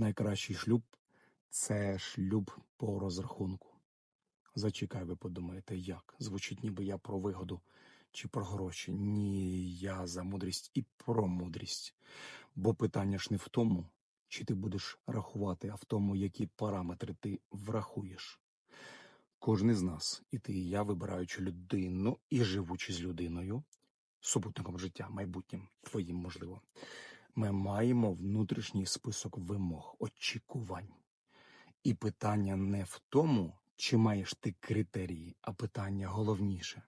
найкращий шлюб це шлюб по розрахунку. Зачекай, ви подумаєте, як? Звучить, ніби я про вигоду чи про гроші. Ні, я за мудрість і про мудрість. Бо питання ж не в тому, чи ти будеш рахувати, а в тому, які параметри ти врахуєш. Кожен з нас, і ти, і я, вибираючи людину і живучи з людиною, супутником життя, майбутнім, твоїм можливо, ми маємо внутрішній список вимог, очікувань. І питання не в тому, чи маєш ти критерії, а питання головніше: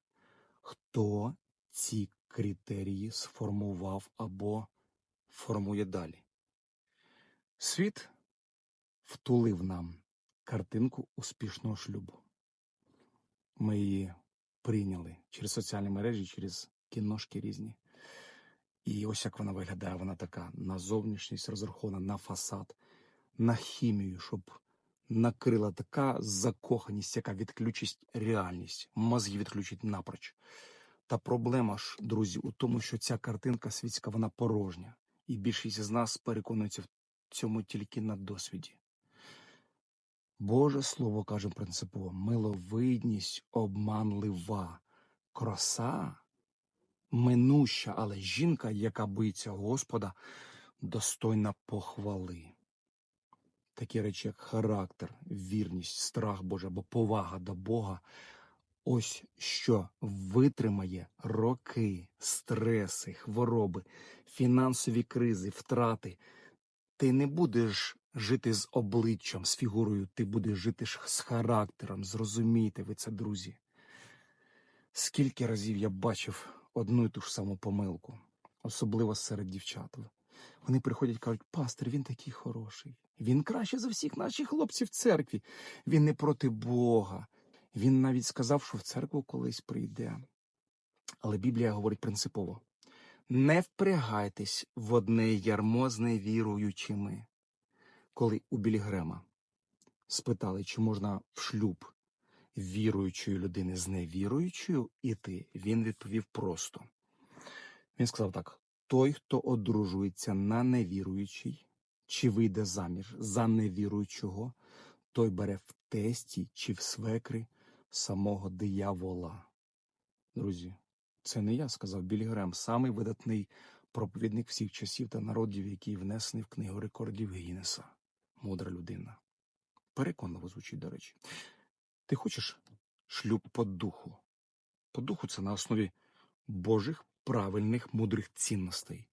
хто ці критерії сформував або формує далі? Світ втулив нам картинку успішного шлюбу. Ми її прийняли через соціальні мережі, через кіношки різні. І ось як вона виглядає, вона така на зовнішність розрахована, на фасад, на хімію, щоб накрила така закоханість, яка відключить реальність, мозги відключить напроч. Та проблема ж, друзі, у тому, що ця картинка світська, вона порожня. І більшість з нас переконується в цьому тільки на досвіді. Боже Слово каже принципово: миловидність обманлива, краса минуща, але жінка, яка боїться Господа, достойна похвали. Такі речі, як характер, вірність, страх Божий або повага до Бога. Ось що витримає роки, стреси, хвороби, фінансові кризи, втрати. Ти не будеш жити з обличчям, з фігурою, ти будеш жити з характером. Зрозумійте ви це, друзі. Скільки разів я бачив одну і ту ж саму помилку, особливо серед дівчат. Вони приходять і кажуть, пастор, він такий хороший. Він краще за всіх наших хлопців в церкві. Він не проти Бога. Він навіть сказав, що в церкву колись прийде. Але Біблія говорить принципово: не впрягайтесь в одне ярмо з невіруючими. Коли у Білігрема спитали, чи можна в шлюб віруючої людини з невіруючою іти, він відповів просто. Він сказав так: той, хто одружується на невіруючий, чи вийде заміж за невіруючого, той бере в тесті чи в свекри самого диявола. Друзі, це не я сказав Білі Грем, самий видатний проповідник всіх часів та народів, який внесений в книгу рекордів Гіннеса. Мудра людина. Переконливо звучить, до речі. Ти хочеш шлюб по духу? По духу це на основі Божих правильних мудрих цінностей.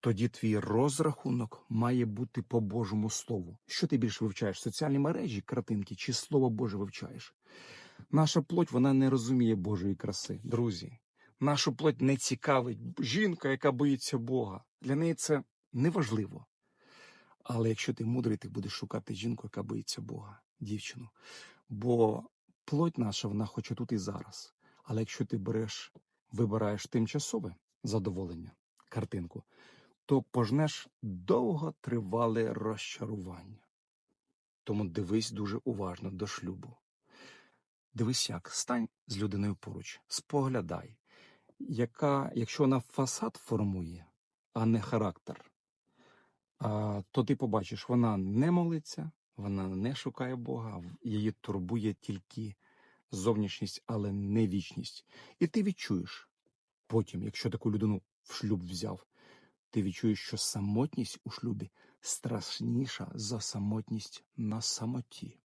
Тоді твій розрахунок має бути по Божому Слову. Що ти більше вивчаєш? Соціальні мережі, картинки чи Слово Боже вивчаєш? Наша плоть вона не розуміє Божої краси, друзі. Нашу плоть не цікавить жінка, яка боїться Бога. Для неї це неважливо. Але якщо ти мудрий, ти будеш шукати жінку, яка боїться Бога, дівчину. Бо плоть наша, вона хоче тут і зараз. Але якщо ти береш, вибираєш тимчасове задоволення, картинку, то пожнеш довготривале розчарування. Тому дивись дуже уважно до шлюбу. Дивись як, стань з людиною поруч, споглядай, яка, якщо вона фасад формує, а не характер, то ти побачиш, вона не молиться, вона не шукає Бога, її турбує тільки зовнішність, але не вічність. І ти відчуєш потім, якщо таку людину в шлюб взяв, ти відчуєш, що самотність у шлюбі страшніша за самотність на самоті.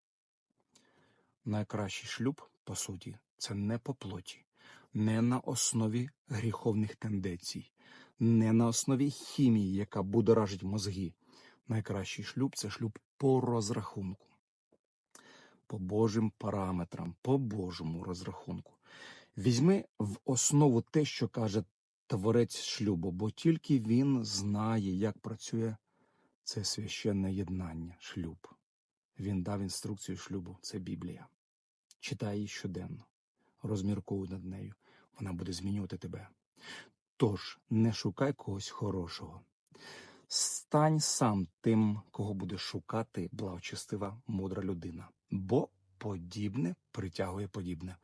Найкращий шлюб, по суті, це не по плоті, не на основі гріховних тенденцій, не на основі хімії, яка будоражить мозги. Найкращий шлюб це шлюб по розрахунку, по Божим параметрам, по Божому розрахунку. Візьми в основу те, що каже творець шлюбу, бо тільки він знає, як працює це священне єднання, шлюб. Він дав інструкцію шлюбу, це Біблія. Читай її щоденно, розмірковуй над нею, вона буде змінювати тебе. Тож не шукай когось хорошого. Стань сам тим, кого буде шукати благочестива мудра людина, бо подібне притягує подібне.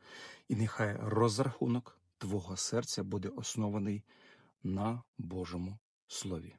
І нехай розрахунок твого серця буде оснований на Божому Слові.